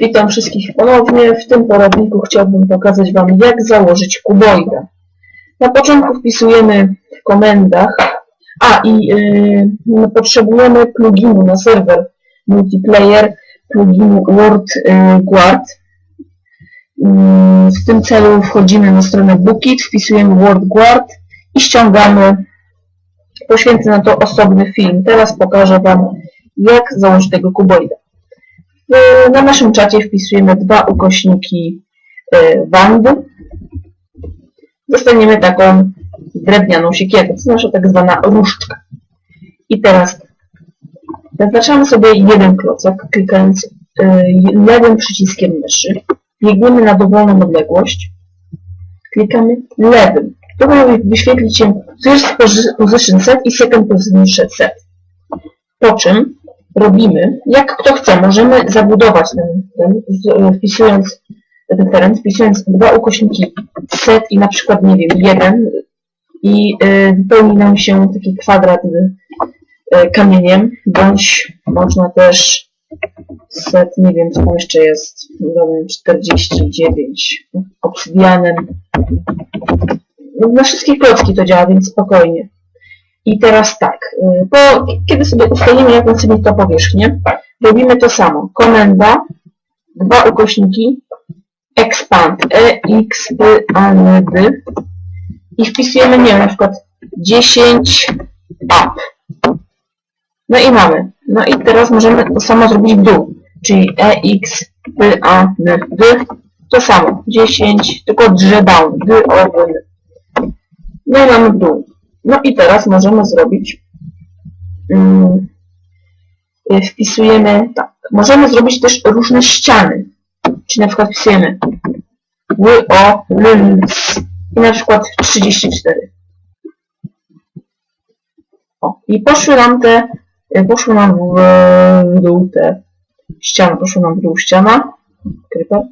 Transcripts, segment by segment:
Witam wszystkich ponownie. W tym poradniku chciałbym pokazać Wam, jak założyć kuboida. Na początku wpisujemy w komendach, a i yy, potrzebujemy pluginu na serwer multiplayer, pluginu WordGuard. Yy, w tym celu wchodzimy na stronę Bookit, wpisujemy WordGuard i ściągamy. Poświęcę na to osobny film. Teraz pokażę Wam, jak założyć tego kuboida. W- Na naszym czacie wpisujemy dwa ukośniki y, wandy. Dostaniemy taką drewnianą siekierę, to nasza tak zwana różdżka. I teraz zaznaczamy sobie jeden klocek, klikając y, lewym przyciskiem myszy. Biegniemy na dowolną odległość. Klikamy lewym. To powinno wyświetlić się first posi- position set i second position set. Po czym robimy, jak kto chce, możemy zabudować ten, ten wpisując ten teren, wpisując dwa ukośniki set i na przykład, nie wiem, jeden i y, wypełni nam się taki kwadrat y, kamieniem, bądź można też set, nie wiem, co jeszcze jest, dodam 49 obsydianem. Na wszystkich klocki to działa, więc spokojnie. I teraz tak, y, po, kiedy sobie ustalimy jakąś sobie to powierzchnię, robimy to samo. Komenda, dwa ukośniki, expand, e, x, y, a, n, d i wpisujemy, nie wiem, na przykład 10 up. No i mamy. No i teraz możemy to samo zrobić w dół, czyli e, x, y, a, n, d, to samo, 10, tylko drze down, d, o, n. No i mamy w dół. No i teraz możemy zrobić, mm, y, wpisujemy, tak, możemy zrobić też różne ściany. Czyli na przykład wpisujemy o, l, l, s i na przykład 34. O, i poszły nam te, y, poszły nam w, w dół te ściany, poszły nam w dół ściana.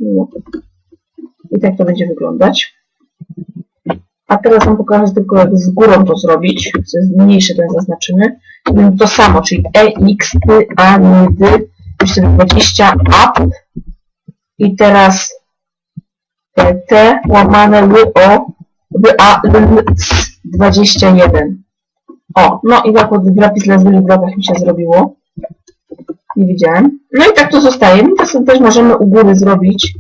No. I tak to będzie wyglądać. A teraz wam pokażę tylko jak z górą to zrobić, co jest mniejsze, ten zaznaczymy. To samo, czyli E, X, T, A, N, D, już sobie 20, up. I teraz T, łamane L, O, B, A, L, S, 21. O, no i tak od napis na złych drogach mi się zrobiło. Nie widziałem. No i tak to zostaje. To sobie też możemy u góry zrobić.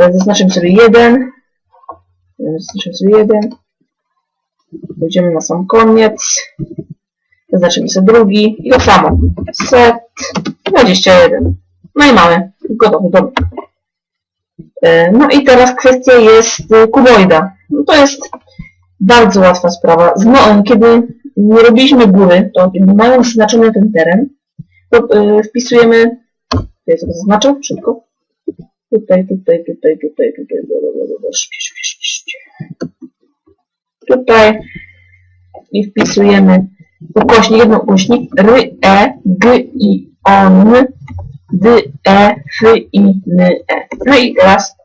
E, Zaznaczymy sobie jeden. Zaznaczymy sobie jeden. Pójdziemy na sam koniec. Zaznaczymy sobie drugi. I to samo. Set 21. No i mamy. Gotowy dom. E, No i teraz kwestia jest e, kuboida. No to jest bardzo łatwa sprawa. Zno, kiedy nie robiliśmy góry, to mając zaznaczony ten teren, to e, wpisujemy, ja sobie zaznaczę szybko, tutaj, tutaj, tutaj, tutaj, tutaj, bla, tutaj i wpisujemy ukośnik, jeden ukośnik, r, e, g, i, on, d, e, f, i, n, e. No i teraz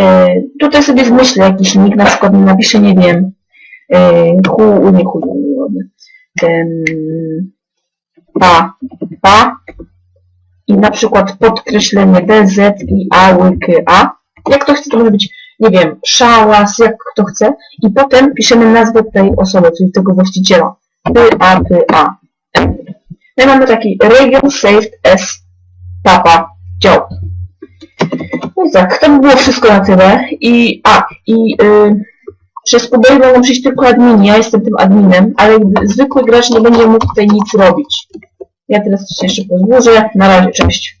e, tutaj sobie wymyślę jakiś nick, na przykład napiszę, nie wiem, e, hu, nie hu, nie ładne, pa, pa i na przykład podkreślenie D, Z i A, łyk, A. Jak to chce, to może być, nie wiem, szałas, jak kto chce. I potem piszemy nazwę tej osoby, czyli tego właściciela. P, A, P, A. No i mamy taki region saved as papa dział. No i tak, to by było wszystko na tyle. I, a, i y, przez Kubel mogą przyjść tylko admini, ja jestem tym adminem, ale zwykły gracz nie będzie mógł tutaj nic robić. Ja teraz się jeszcze pozburzę. Na razie, cześć.